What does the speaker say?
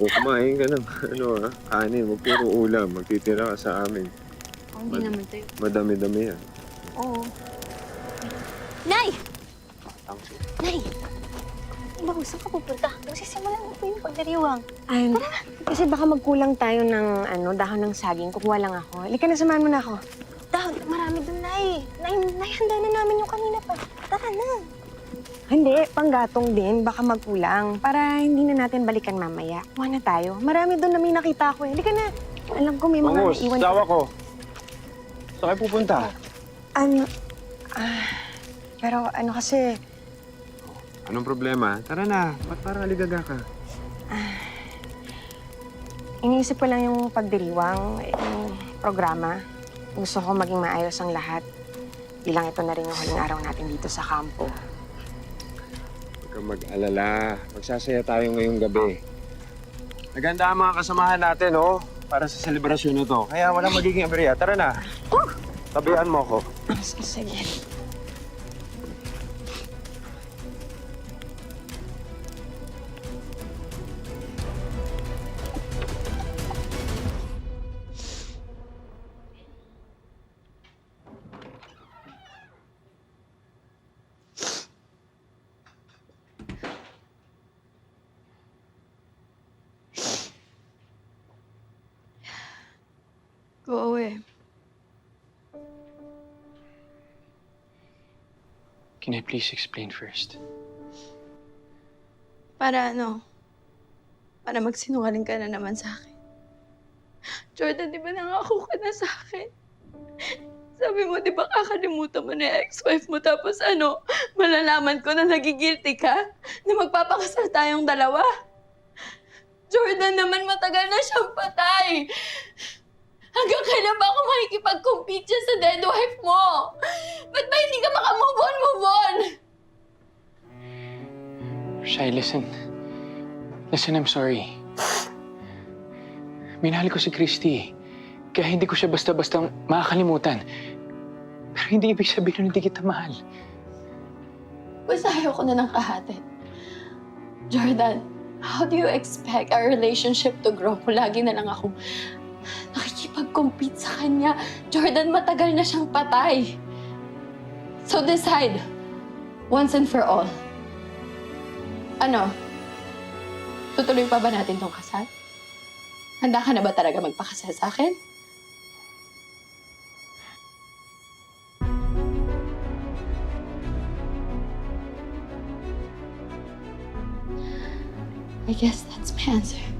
O kumain ka ng ano ah, kanin, huwag puro ulam. Magtitira ka sa amin. Oh, hindi naman tayo. Madami-dami yan. Oo. Nay! Nay! Iba, saan ka pupunta? Magsisimulan mo po yung pagdiriwang. Ay, kasi baka magkulang tayo ng ano, dahon ng saging. Kukuha lang ako. Halika na, samahan mo na ako. Dahon, marami dun, Nay. Nay, Nay, handa na namin yung kanina pa. Tara na. Hindi, panggatong din. Baka magkulang. Para hindi na natin balikan mamaya. Kuha na tayo. Marami doon na may nakita ko eh. Halika na. Alam ko may mga Bangus, naiwan. sawa ko. Saan kayo pupunta? Ano? Ah, pero ano kasi, Anong problema? Tara na. Ba't parang aligaga ka? iniisip ko lang yung pagdiriwang, yung programa. Gusto ko maging maayos ang lahat. Bilang ito na rin yung huling araw natin dito sa kampo. Kang mag-alala. Magsasaya tayo ngayong gabi. Naganda ang mga kasamahan natin, oh. Para sa selebrasyon na to. Kaya walang magiging aberya. Tara na. Tabihan mo ko. Sige. Go away. Can I please explain first? Para ano? Para magsinungaling ka na naman sa akin. Jordan, di ba nangako ka na sa akin? Sabi mo, di ba kakalimutan mo na yung ex-wife mo tapos ano, malalaman ko na nagigilty ka? Na magpapakasal tayong dalawa? Jordan naman matagal na siyang patay. Hanggang kailan ba ako makikipag-compete dyan sa dead wife mo? Ba't ba hindi ka makamove on, move on? Shai, listen. Listen, I'm sorry. Minahal ko si Christy. Kaya hindi ko siya basta-basta makakalimutan. Pero hindi ibig sabihin na hindi kita mahal. Basta ayoko na ng kahatin. Jordan, how do you expect our relationship to grow kung lagi na lang akong nakikipag-compete sa kanya? Jordan, matagal na siyang patay. So decide, once and for all. Ano? Tutuloy pa ba natin tong kasal? Handa ka na ba talaga magpakasal sa akin? I guess that's my answer.